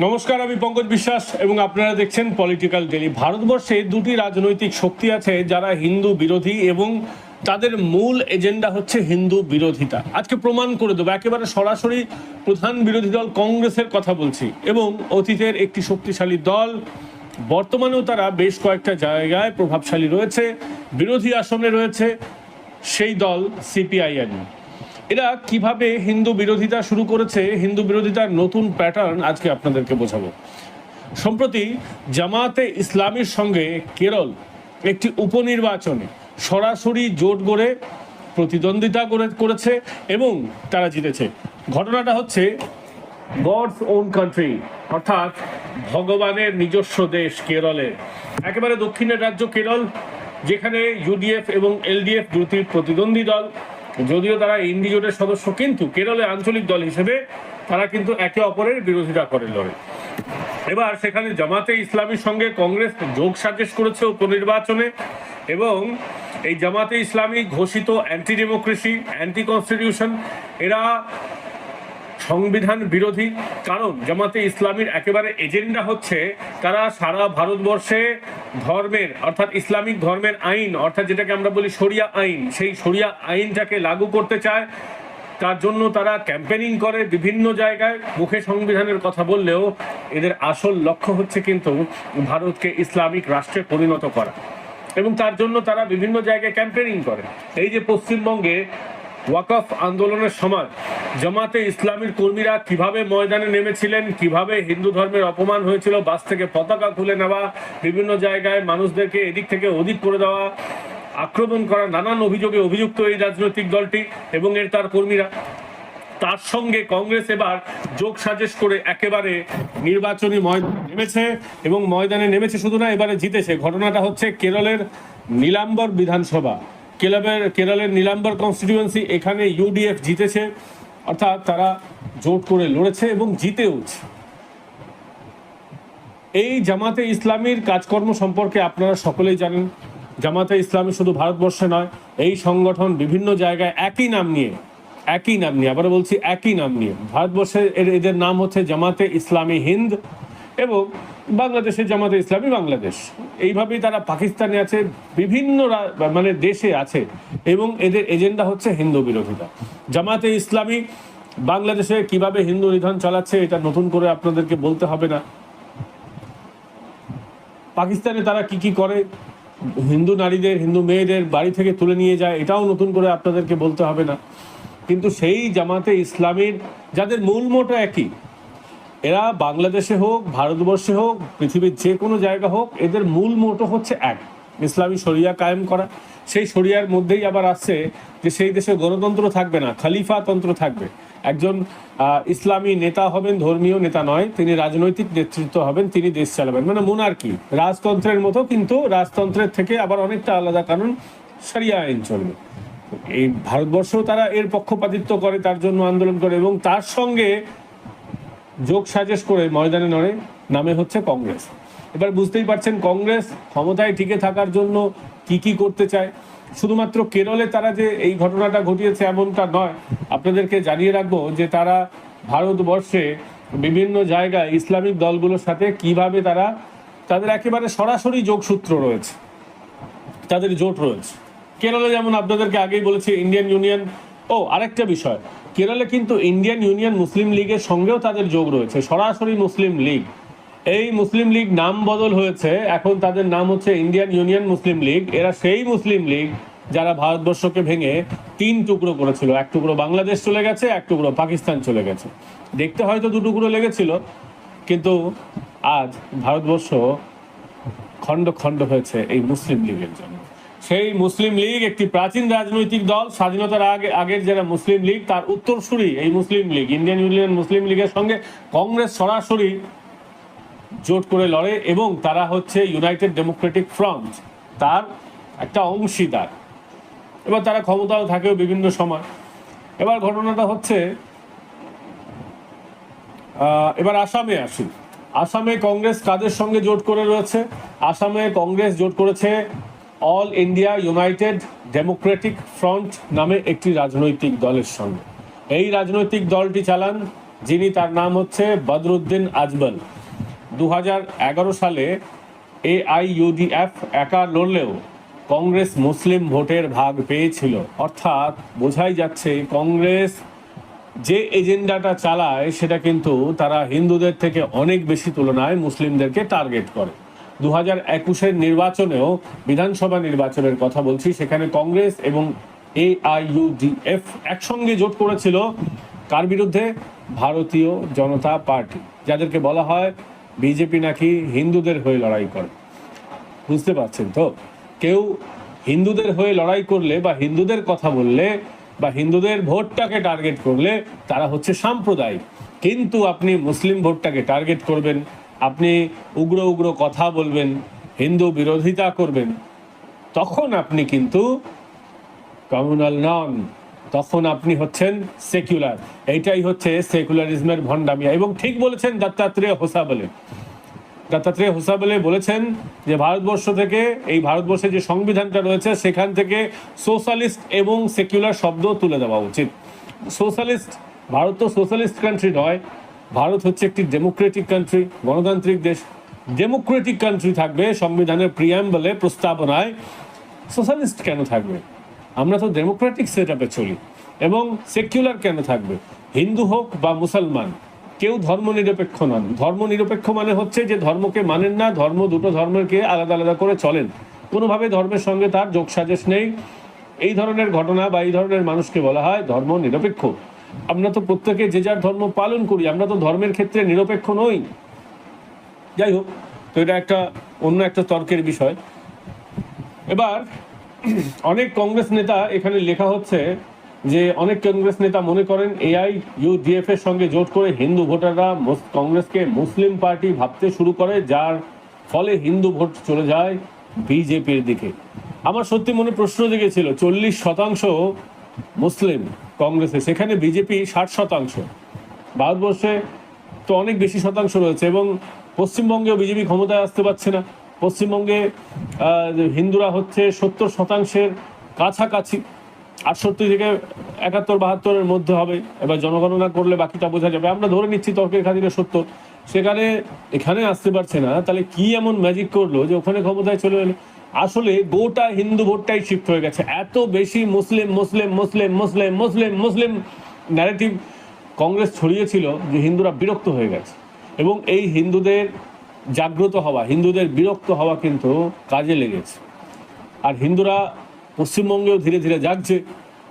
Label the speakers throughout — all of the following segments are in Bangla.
Speaker 1: নমস্কার, আমি পঙ্কজ বিশ্বাস এবং আপনারা দেখছেন পলিটিক্যাল ডেলি ভারতবর্ষে দুটি রাজনৈতিক শক্তি আছে যারা হিন্দু বিরোধী এবং তাদের মূল এজেন্ডা হচ্ছে হিন্দু বিরোধিতা। আজকে প্রমাণ করে দেবো। একেবারে সরাসরি প্রধান বিরোধী দল কংগ্রেসের কথা বলছি এবং অতীতের একটি শক্তিশালী দল। বর্তমানেও তারা বেশ কয়েকটা জায়গায় প্রভাবশালী রয়েছে, বিরোধী আসনে রয়েছে। সেই দল সিপিআইএন এরা কীভাবে হিন্দু বিরোধিতা শুরু করেছে, হিন্দু বিরোধিতার নতুন প্যাটার্ন আজকে আপনাদেরকে বোঝাবো। সম্প্রতি জামাতে ইসলামীর সঙ্গে কেরল একটি উপনির্বাচনে সরাসরি জোট গড়ে প্রতিদ্বন্দ্বিতা করে, করেছে এবং তারা জিতেছে। ঘটনাটা হচ্ছে গডস ওন কান্ট্রি অর্থাৎ ভগবানের নিজস্ব দেশ কেরলে। একেবারে দক্ষিণের রাজ্য কেরল, যেখানে ইউডিএফ এবং এলডিএফ দুটি প্রতিদ্বন্দ্বী দল যদিও তারা ইন্ডি জোটের সদস্য, কিন্তু কেরলে আঞ্চলিক দল হিসেবে তারা কিন্তু একে অপরের বিরোধিতা করে লড়ে। এবার সেখানে জামাতে ইসলামীর সঙ্গে কংগ্রেস যোগ সাজেশ করেছে উপনির্বাচনে এবং এই জামাতে ইসলামী ঘোষিত অ্যান্টি ডেমোক্রেসি অ্যান্টি কনস্টিটিউশন এরা সংবিধান বিরোধী। কারণ জামাতে ইসলামীর একেবারে এজেন্ডা হচ্ছে তারা সারা ভারতবর্ষে ধর্মের, অর্থাৎ ইসলামিক ধর্মের আইন, অর্থাৎ যেটাকে আমরা বলি শরিয়া আইন, সেই শরিয়া আইনটাকে লাগু করতে চায়। তার জন্য তারা ক্যাম্পেনিং করে বিভিন্ন জায়গায়। মুখে সংবিধানের কথা বললেও এদের আসল লক্ষ্য হচ্ছে কিন্তু ভারতকে ইসলামিক রাষ্ট্রে পরিণত করা। এবং তার জন্য তারা বিভিন্ন জায়গায় ক্যাম্পেনিং করে। এই যে পশ্চিমবঙ্গে ওয়াকফ আন্দোলনের সময় জামাতে ইসলামীর কর্মীরা কীভাবে ময়দানে নেমেছিলেন, কীভাবে হিন্দু ধর্মের অপমান হয়েছিল, বাস থেকে পতাকা খুলে নেওয়া, বিভিন্ন জায়গায় মানুষদেরকে এদিক থেকে ওদিক করে দেওয়া, আক্রমণ করা, নানান অভিযোগে অভিযুক্ত এই রাজনৈতিক দলটি এবং এর তার কর্মীরা। তার সঙ্গে কংগ্রেস এবার যোগ সাজেশ করে একেবারে নির্বাচনী ময়দানে নেমেছে এবং ময়দানে নেমেছে শুধু না, এবারে জিতেছে। ঘটনাটা হচ্ছে কেরলের নীলাম্বর বিধানসভা। কেরলের কেরলের নীলাম্বর কনস্টিটিউয়েন্সি এখানে ইউডিএফ জিতেছে। অর্থাৎ তারা জোট করে লড়েছে এবং জিতেওছে এই জামাতে ইসলামীর কাজকর্ম সম্পর্কে আপনারা সকলেই জানেন। জামাতে ইসলামী শুধু ভারতবর্ষে নয়, এই সংগঠন বিভিন্ন জায়গায় একই নাম নিয়ে, একই নাম নিয়ে আবার বলছি, একই নাম নিয়ে ভারতবর্ষের এদের নাম হচ্ছে জামাতে ইসলামী হিন্দ এবং বাংলাদেশের জামাতে ইসলামী বাংলাদেশ। এইভাবেই তারা পাকিস্তানে আছে, বিভিন্ন মানে দেশে আছে এবং এদের এজেন্ডা হচ্ছে হিন্দু বিরোধিতা জামাতে ইসলামী বাংলাদেশে কীভাবে হিন্দু নিধন চালাচ্ছে এটা নতুন করে আপনাদেরকে বলতে হবে না। পাকিস্তানে তারা কি কি করে? হিন্দু নারীদের, হিন্দু মেয়েদের বাড়ি থেকে তুলে নিয়ে যায়, এটাও নতুন করে আপনাদেরকে বলতে হবে না। কিন্তু সেই জামাতে ইসলামীর, যাদের মূল মোটা একই এরা বাংলাদেশে হোক, ভারতবর্ষে হোক, পৃথিবীর যে কোনো জায়গা হোক, এদের মূল মোটো হচ্ছে এক, ইসলামী শরিয়া কায়েম করা। সেই শরিয়ার মধ্যেই আবার আসছে যে সেই দেশে গণতন্ত্র থাকবে না, খলিফা তন্ত্র থাকবে। একজন ইসলামী নেতা হবেন, ধর্মীয় নেতা নয়, তিনি রাজনৈতিক নেতৃত্ব হবেন, তিনি দেশ চালাবেন। মানে মোনার্কি রাজতন্ত্রের মতো, কিন্তু রাজতন্ত্রের থেকে আবার অনেকটা আলাদা কারণ সারিয়া আইন চলবে। এই ভারতবর্ষও তারা এর পক্ষপাতিত্ব করে, তার জন্য আন্দোলন করে, এবং তার সঙ্গে যোগ সাজেশ করে ময়দানে নড়ে, নামে হচ্ছে কংগ্রেস। এবার বুঝতেই পারছেন কংগ্রেস ক্ষমতায় টিকে থাকার জন্য কি কি করতে চায়। শুধুমাত্র কেরলে তারা যে এই ঘটনাটা ঘটিয়েছে এমনটা নয়, আপনাদেরকে জানিয়ে রাখব যে তারা ভারতবর্ষে বিভিন্ন জায়গায় ইসলামিক দলগুলোর সাথে কীভাবে তারা, তাদের একেবারে সরাসরি যোগসূত্র রয়েছে, তাদের জোট রয়েছে। কেরলে যেমন আপনাদেরকে আগেই বলেছি ইন্ডিয়ান ইউনিয়ন ও আরেকটা বিষয় কেরলে কিন্তু ইন্ডিয়ান ইউনিয়ন মুসলিম লীগের সঙ্গেও তাদের যোগ রয়েছে। সরাসরি মুসলিম লীগ। এই মুসলিম লীগ নাম বদল হয়েছে। এখন তাদের নাম হচ্ছে ইন্ডিয়ান ইউনিয়ন মুসলিম লীগ। এরা সেই মুসলিম লীগ যারা ভারতবর্ষকে ভেঙে তিন টুকরো করেছিল। এক টুকরো বাংলাদেশ চলে গেছে, এক টুকরো পাকিস্তান চলে গেছে। দেখতে হয়তো দু টুকরো লেগেছিল, কিন্তু আজ ভারতবর্ষ খণ্ড খণ্ড হয়েছে এই মুসলিম লীগের জন্য। সেই মুসলিম লীগ একটি প্রাচীন রাজনৈতিক দল। স্বাধীনতার আগে, আগের যারা মুসলিম লীগ, তার উত্তরসূরি এই Muslim league. Indian union Muslim লীগের সঙ্গে কংগ্রেস সরাসরি জোট করে লড়ে এবং তারা হচ্ছে ইউনাইটেড ডেমোক্রেটিক ফ্রন্ট, তার একটা অংশীদার। এবার তারা ক্ষমতাও থাকেও বিভিন্ন সময়। এবার ঘটনাটা হচ্ছে এবার আসামে আসি। আসামে কংগ্রেস কাদের সঙ্গে জোট করে রয়েছে? আসামে কংগ্রেস জোট করেছে all India united democratic front নামে একটি রাজনৈতিক দলের সঙ্গে। এই রাজনৈতিক দলটি চালান, যিনি তার নাম হচ্ছে বদরুদ্দিন আজবল দু সালে এআইইউডিএফ একা লড়লেও কংগ্রেস মুসলিম ভোটের ভাগ পেয়েছিল। অর্থাৎ বোঝাই যাচ্ছে, কংগ্রেস যে এজেন্ডাটা চালায়, সেটা কিন্তু তারা হিন্দুদের থেকে অনেক বেশি তুলনায় মুসলিমদেরকে টার্গেট করে। দু হাজার একুশের নির্বাচনেও বিধানসভা নির্বাচনের কথা বলছি। সেখানে কংগ্রেস এবং এআইইউডিএফ একসঙ্গে জোট করেছিল। কার বিরুদ্ধে? ভারতীয় জনতা পার্টি, যাদেরকে বলা হয় বিজেপি নাকি হিন্দুদের হয়ে লড়াই করে। বুঝতে পারছেন তো? কেউ হিন্দুদের হয়ে লড়াই করলে বা হিন্দুদের কথা বললে বা হিন্দুদের ভোটটাকে টার্গেট করলে তারা হচ্ছে সাম্প্রদায়িক। কিন্তু আপনি মুসলিম ভোটটাকে টার্গেট করবেন। আপনি উগ্র উগ্র কথা বলবেন, হিন্দু বিরোধিতা করবেন, তখন আপনি কিন্তু কমিউনাল নন তখন আপনি হচ্ছেন সেকুলার এইটাই হচ্ছে সেকুলারিজমের ভণ্ডামিয়া এবং ঠিক বলেছেন দত্তাত্রেয় হোসা বলে দত্তাত্রেয় হোসাবলে বলেছেন যে ভারতবর্ষ থেকে, এই ভারতবর্ষে যে সংবিধানটা রয়েছে, সেখান থেকে সোশ্যালিস্ট এবং সেকুলার শব্দ তুলে দেওয়া উচিত। সোশ্যালিস্ট ভারত তো সোশ্যালিস্ট কান্ট্রি নয়। ভারত হচ্ছে একটি ডেমোক্রেটিক কান্ট্রি গণতান্ত্রিক দেশ। ডেমোক্রেটিক কান্ট্রি থাকবে সংবিধানের প্রিয়াম্বলে প্রস্তাবনায়। সোশ্যালিস্ট কেন থাকবে? আমরা তো ডেমোক্রেটিক সেট আপে চলি। এবং সেকুলার কেন থাকবে? হিন্দু হোক বা মুসলমান, কেউ ধর্ম নিরপেক্ষ নন। ধর্ম নিরপেক্ষ মানে হচ্ছে যে ধর্মকে মানেন না, ধর্ম দুটো ধর্মকে আলাদা আলাদা করে চলেন। কোনোভাবে ধর্মের সঙ্গে তার যোগসাজেশ নেই। এই ধরনের ঘটনা বা এই ধরনের মানুষকে বলা হয় ধর্ম নিরপেক্ষ আমরা তো প্রত্যেকে যে যার ধর্ম পালন করি, আমরা তো ধর্মের ক্ষেত্রে নিরপেক্ষ নই। যাই হোক, তো এটা একটা অন্য একটা তর্কের বিষয়। এবার, অনেক কংগ্রেস নেতা এখানে লেখা হচ্ছে যে, অনেক কংগ্রেস নেতা মনে করেন এআই ইউডিএফ এর সঙ্গে জোট করে হিন্দু ভোটাররা কংগ্রেসকে মুসলিম পার্টি ভাবতে শুরু করে, যার ফলে হিন্দু ভোট চলে যায় বিজেপির দিকে। আমার সত্যি মনে প্রশ্ন জেগেছিল, চল্লিশ শতাংশ মুসলিম কংগ্রেসে, সেখানে বিজেপি ষাট শতাংশ। ভারতবর্ষে তো অনেক বেশি শতাংশ রয়েছে এবং পশ্চিমবঙ্গেও বিজেপি ক্ষমতায় আসতে পারছে না। পশ্চিমবঙ্গে হিন্দুরা হচ্ছে সত্তর শতাংশের কাছাকাছি, আটষট্টি থেকে একাত্তর বাহাত্তরের মধ্যে হবে। এবার জনগণনা করলে বাকিটা বোঝা যাবে। আমরা ধরে নিচ্ছি তর্কের খাতিরে সত্য সেখানে, এখানে আসতে পারছে না। তাহলে কি এমন ম্যাজিক করল যে ওখানে ক্ষমতায় চলে এলো? আসলে গোটা হিন্দু ভোটটাই শিফট হয়ে গেছে। এত বেশি মুসলিম মুসলিম মুসলিম মুসলিম মুসলিম মুসলিম ন্যারেটিভ কংগ্রেস ছড়িয়েছিল যে হিন্দুরা বিরক্ত হয়ে গেছে। এবং এই হিন্দুদের জাগ্রত হওয়া, হিন্দুদের বিরক্ত হওয়া কিন্তু কাজে লেগেছে। আর হিন্দুরা পশ্চিমবঙ্গেও ধীরে ধীরে জাগছে।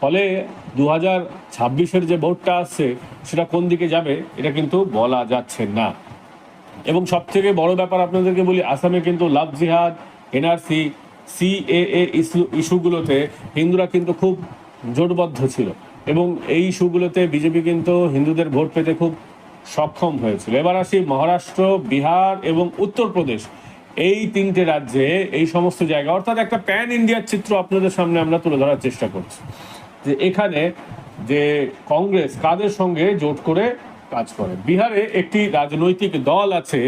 Speaker 1: ফলে দু হাজার ছাব্বিশের যে ভোটটা আসছে, সেটা কোন দিকে যাবে, এটা কিন্তু বলা যাচ্ছে না। এবং সবথেকে বড় ব্যাপার আপনাদেরকে বলি, আসামে কিন্তু লাভ জিহাদ এনআরসি, সিএএ ইস্যু, ইস্যুগুলোতে হিন্দুরা কিন্তু খুব জোটবদ্ধ ছিল এবং এই ইস্যুগুলোতে বিজেপি কিন্তু হিন্দুদের ভোট পেতে খুব সক্ষম হয়েছিল। এবার আসি মহারাষ্ট্র, বিহার এবং উত্তরপ্রদেশ। এই তিনটে রাজ্যে এই সমস্ত জায়গা, অর্থাৎ একটা প্যান ইন্ডিয়ার চিত্র আপনাদের সামনে আমরা তুলে ধরার চেষ্টা করছি। যে এখানে যে কংগ্রেস কাদের সঙ্গে জোট করে কাজ করে? বিহারে একটি রাজনৈতিক দল আছে,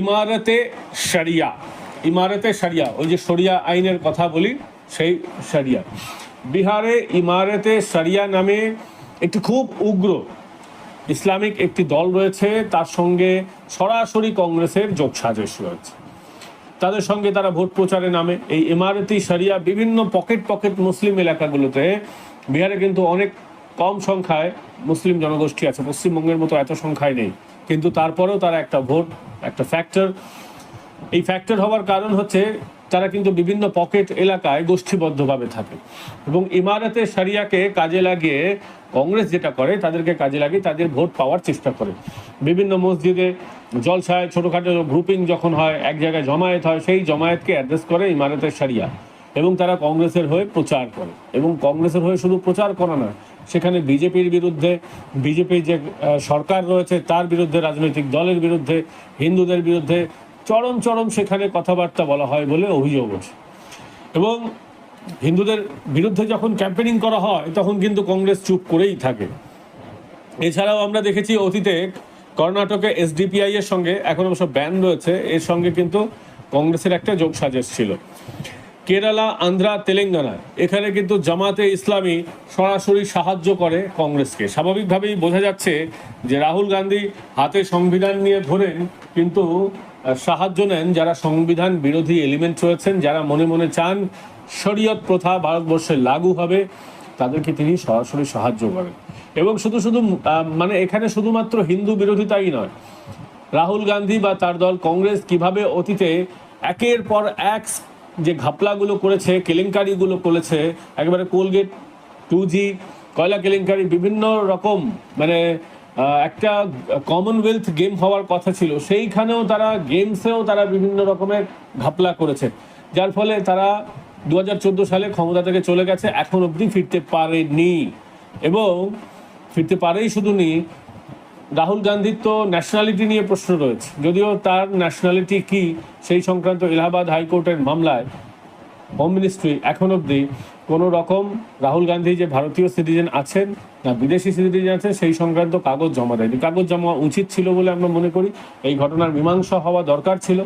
Speaker 1: ইমারতে শরিয়া। ইমারতে শরিয়া, ওই যে শরিয়া আইনের কথা বলি, সেই শরিয়া। বিহারে ইমারতে শরিয়া নামে একটি খুব উগ্র ইসলামিক একটি দল রয়েছে, তার সঙ্গে সরাসরি কংগ্রেসের যোগসাজশ রয়েছে। তাদের সঙ্গে তারা ভোট প্রচারে নামে। এই ইমারতি সারিয়া বিভিন্ন পকেট পকেট মুসলিম এলাকাগুলোতে, বিহারে কিন্তু অনেক কম সংখ্যায় মুসলিম জনগোষ্ঠী আছে, পশ্চিমবঙ্গের মতো এত সংখ্যায় নেই। কিন্তু তারপরেও তারা একটা ভোট, একটা ফ্যাক্টর এই ফ্যাক্টর হওয়ার কারণ হচ্ছে তারা কিন্তু বিভিন্ন পকেট এলাকায় গোষ্ঠীবদ্ধভাবে থাকে। এবং ইমারতে সারিয়াকে কাজে লাগিয়ে কংগ্রেস যেটা করে, তাদেরকে কাজে লাগিয়ে তাদের ভোট পাওয়ার চেষ্টা করে। বিভিন্ন মসজিদে জলসায় ছোটোখাটো গ্রুপিং যখন হয়, এক জায়গায় জমায়েত হয়, সেই জমায়েতকে অ্যাড্রেস করে ইমারতের সারিয়া এবং তারা কংগ্রেসের হয়ে প্রচার করে। এবং কংগ্রেসের হয়ে শুধু প্রচার করা না সেখানে বিজেপির বিরুদ্ধে, বিজেপির যে সরকার রয়েছে, তার বিরুদ্ধে, রাজনৈতিক দলের বিরুদ্ধে, হিন্দুদের বিরুদ্ধে চরম চরম সেখানে কথাবার্তা বলা হয় বলে অভিযোগ আছে এবং হিন্দুদের বিরুদ্ধে যখন ক্যাম্পেনিং করা হয়, তখন কিন্তু কংগ্রেস চুপ করেই থাকে। এছাড়াও আমরা দেখেছি অতীতে কর্ণাটকে এসডিপিআই এর সঙ্গে এখন অবশ্য ব্যান রয়েছে। এর সঙ্গে কিন্তু কংগ্রেসের একটা যোগ সাজেশ ছিল। কেরালা, আন্ধ্রা, তেলেঙ্গানা, এখানে কিন্তু জামাতে ইসলামী সরাসরি সাহায্য করে কংগ্রেসকে। স্বাভাবিকভাবেই বোঝা যাচ্ছে যে রাহুল গান্ধী হাতে সংবিধান নিয়ে ধরেন কিন্তু সাহায্য নেন যারা সংবিধান বিরোধী এলিমেন্ট রয়েছেন, যারা মনে মনে চান শরীয়ত প্রথা ভারতবর্ষে লাগু হবে, তাদেরকে তিনি সরাসরি সাহায্য করেন। এবং শুধু শুধু মানে এখানে শুধুমাত্র হিন্দু বিরোধিতাই নয়, রাহুল গান্ধী বা তার দল কংগ্রেস কীভাবে অতীতে একের পর এক যে ঘাপলাগুলো করেছে, কেলেঙ্কারিগুলো করেছে, একেবারে কোলগেট টু জি, কয়লা কেলেঙ্কারি বিভিন্ন রকম মানে একটা কমনওয়েলথ গেম হওয়ার কথা ছিল। সেইখানেও তারা গেমসেও তারা বিভিন্ন রকমের ঘাপলা করেছে। যার ফলে তারা দু হাজার চোদ্দ সালে ক্ষমতা থেকে চলে গেছে, এখন অবধি ফিরতে পারেনি। এবং ফিরতে পারেই শুধু নি, রাহুল গান্ধীর তো ন্যাশনালিটি নিয়ে প্রশ্ন রয়েছে। যদিও তার ন্যাশনালিটি কি, সেই সংক্রান্ত এলাহাবাদ হাইকোর্টের মামলায় হোম মিনিস্ট্রি এখন অবধি কোনো রকম রাহুল গান্ধী যে ভারতীয় সিটিজেন আছেন না, বিদেশি সিটিজেন আছেন সেই সংক্রান্ত কাগজ জমা দেয়নি। কাগজ জমা উচিত ছিল বলে আমরা মনে করি। এই ঘটনার মীমাংসা হওয়া দরকার ছিল।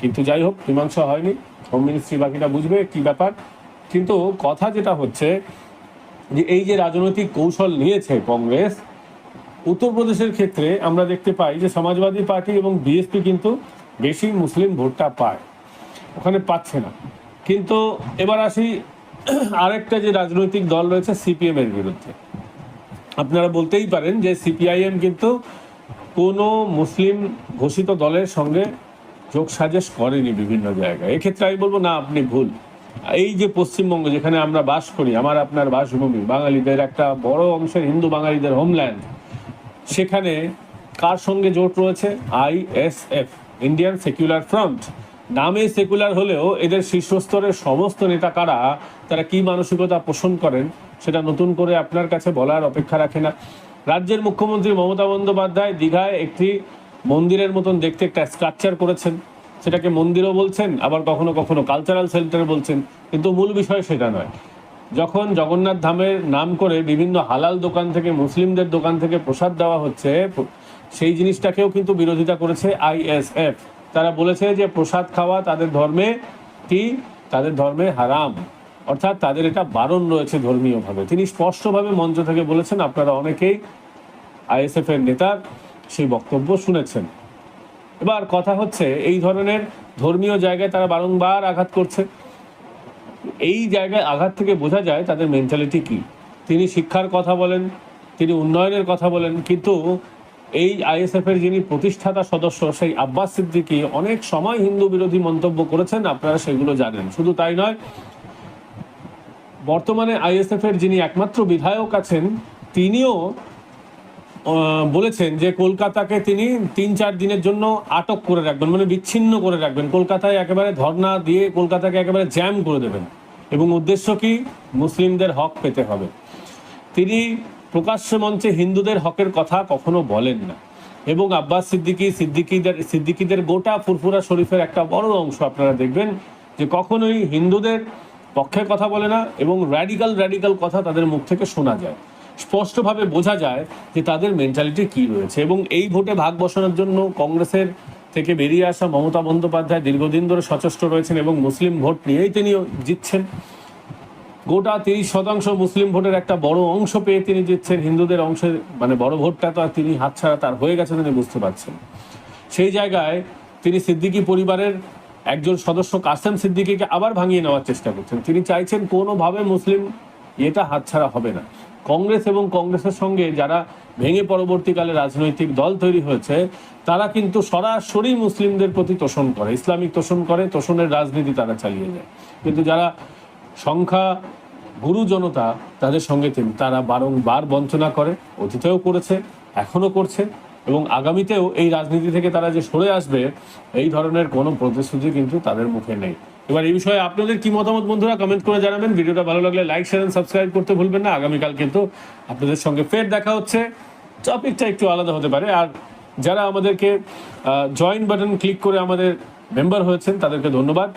Speaker 1: কিন্তু যাই হোক, মীমাংসা হয়নি। হোম মিনিস্ট্রি বাকিটা বুঝবে কি ব্যাপার। কিন্তু কথা যেটা হচ্ছে যে এই যে রাজনৈতিক কৌশল নিয়েছে কংগ্রেস, উত্তরপ্রদেশের ক্ষেত্রে আমরা দেখতে পাই যে সমাজবাদী পার্টি এবং বিএসপি কিন্তু বেশি মুসলিম ভোটটা পায়। ওখানে পাচ্ছে না। কিন্তু এবার আসি আরেকটা যে রাজনৈতিক দল রয়েছে সিপিএম এর বিরুদ্ধে। আপনারা বলতেই পারেন যে সিপিআইএম কিন্তু কোনো মুসলিম ঘোষিত দলের সঙ্গে যোগ সাজেশ করেনি বিভিন্ন জায়গায়। এক্ষেত্রে আমি বলব, না, আপনি ভুল। এই যে পশ্চিমবঙ্গ, যেখানে আমরা বাস করি, আমার আপনার বাসভূমি, বাঙালিদের একটা বড় অংশের হিন্দু বাঙালিদের হোমল্যান্ড সেখানে কার সঙ্গে জোট রয়েছে? আইএসএফ ইন্ডিয়ান সেকুলার ফ্রন্ট নামে সেকুলার হলেও এদের শীর্ষস্তরের সমস্ত নেতা কারা, তারা কি মানসিকতা পোষণ করেন? সেটা নতুন করে আপনার কাছে বলার অপেক্ষা রাখে না। রাজ্যের মুখ্যমন্ত্রী মমতা বন্দ্যোপাধ্যায় দীঘায় একটি মন্দিরের মতন দেখতে একটা স্ট্রাকচার করেছেন। সেটাকে মন্দিরও বলছেন, আবার কখনো কখনো কালচারাল সেন্টার বলছেন। কিন্তু মূল বিষয় সেটা নয়। যখন জগন্নাথ ধামের নাম করে বিভিন্ন হালাল দোকান থেকে, মুসলিমদের দোকান থেকে প্রসাদ দেওয়া হচ্ছে, সেই জিনিসটাকেও কিন্তু বিরোধিতা করেছে আইএসএফ তারা বলেছে যে প্রসাদ খাওয়া তাদের ধর্মে কি? তাদের ধর্মে হারাম। অর্থাৎ তাদের এটা বারণ রয়েছে ধর্মীয়ভাবে। তিনি স্পষ্টভাবে মঞ্চ থেকে বলেছেন, আপনারা অনেকেই আইএসএফ এর নেতার সেই বক্তব্য শুনেছেন। এবার কথা হচ্ছে, এই ধরনের ধর্মীয় জায়গায় তারা বারংবার আঘাত করছে। এই জায়গায় আঘাত থেকে বোঝা যায় তাদের মেন্টালিটি কি। তিনি শিক্ষার কথা বলেন, তিনি উন্নয়নের কথা বলেন, কিন্তু এই আইএসএফ এর যিনি প্রতিষ্ঠাতা সদস্য, সেই আব্বাস সিদ্দিকী অনেক সময় হিন্দু বিরোধী মন্তব্য করেছেন, আপনারা সেগুলো জানেন। শুধু তাই নয় বর্তমানে আইএসএফ এর যিনি একমাত্র বিধায়ক আছেন, তিনিও বলেছেন যে কলকাতাকে তিনি তিন চার দিনের জন্য আটক করে রাখবেন মানে বিচ্ছিন্ন করে রাখবেন। কলকাতায় একেবারে ধর্না দিয়ে কলকাতাকে একেবারে জ্যাম করে দেবেন এবং উদ্দেশ্য কি? মুসলিমদের হক পেতে হবে। তিনি প্রকাশ্য মঞ্চে হিন্দুদের হকের কথা কখনো বলেন না। এবং আব্বাস সিদ্দিকি, সিদ্দিকিদের সিদ্দিকিদের গোটা ফুরফুরা শরীফের একটা বড় অংশ আপনারা দেখবেন যে কখনোই হিন্দুদের পক্ষে কথা বলে না এবং র্যাডিক্যাল র্যাডিক্যাল কথা তাদের মুখ থেকে শোনা যায়। স্পষ্টভাবে বোঝা যায় যে তাদের মেন্টালিটি কি রয়েছে এবং এই ভোটে ভাগ বসানোর জন্য কংগ্রেসের থেকে বেরিয়ে আসা মমতা বন্দ্যোপাধ্যায় দীর্ঘদিন ধরে সচেষ্ট রয়েছেন এবং মুসলিম ভোট নিয়েই তিনি জিতছেন। গোটা তিরিশ শতাংশ মুসলিম ভোটের একটা বড় অংশ পেয়ে তিনি জিতছেন। হিন্দুদের অংশের মানে বড় ভোটটা তো তিনি হাতছাড়া তার হয়ে গেছে তিনি বুঝতে পারছেন। সেই জায়গায় তিনি সিদ্দিকী পরিবারের একজন সদস্য কাসেম সিদ্দিকীকে আবার ভাঙিয়ে নেওয়ার চেষ্টা করছেন। তিনি চাইছেন কোনোভাবে মুসলিম এটা হাতছাড়া হবে না। কংগ্রেস এবং কংগ্রেসের সঙ্গে যারা ভেঙে পরবর্তীকালে রাজনৈতিক দল তৈরি হয়েছে, তারা কিন্তু সরাসরি মুসলিমদের প্রতি তোষণ করে। ইসলামিক তোষণ করে, তোষণের রাজনীতি তারা চালিয়ে যায়। কিন্তু যারা সংখ্যা গুরু জনতা, তাদের সঙ্গে তারা বারংবার বঞ্চনা করে, অতীতেও করেছে এখনও করছে। এবং আগামীতেও এই রাজনীতি থেকে তারা যে সরে আসবে, এই ধরনের কোনো প্রতিশ্রুতি কিন্তু তাদের মুখে নেই। এবার এই বিষয়ে আপনাদের কি মতামত বন্ধুরা কমেন্ট করে জানাবেন। ভিডিওটা ভালো লাগলে লাইক শেয়ার সাবস্ক্রাইব করতে ভুলবেন না। আগামীকাল কিন্তু আপনাদের সঙ্গে ফের দেখা হচ্ছে। টপিকটা একটু আলাদা হতে পারে। আর যারা আমাদেরকে জয়েন বাটন ক্লিক করে আমাদের মেম্বার হয়েছেন, তাদেরকে ধন্যবাদ।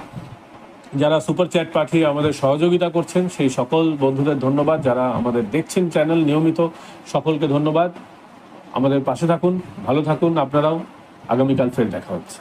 Speaker 1: যারা সুপার চ্যাট পাঠিয়ে আমাদের সহযোগিতা করছেন, সেই সকল বন্ধুদের ধন্যবাদ। যারা আমাদের দেখছেন চ্যানেল নিয়মিত, সকলকে ধন্যবাদ। আমাদের পাশে থাকুন ভালো থাকুন আপনারাও আগামীকাল ফের দেখা হচ্ছে।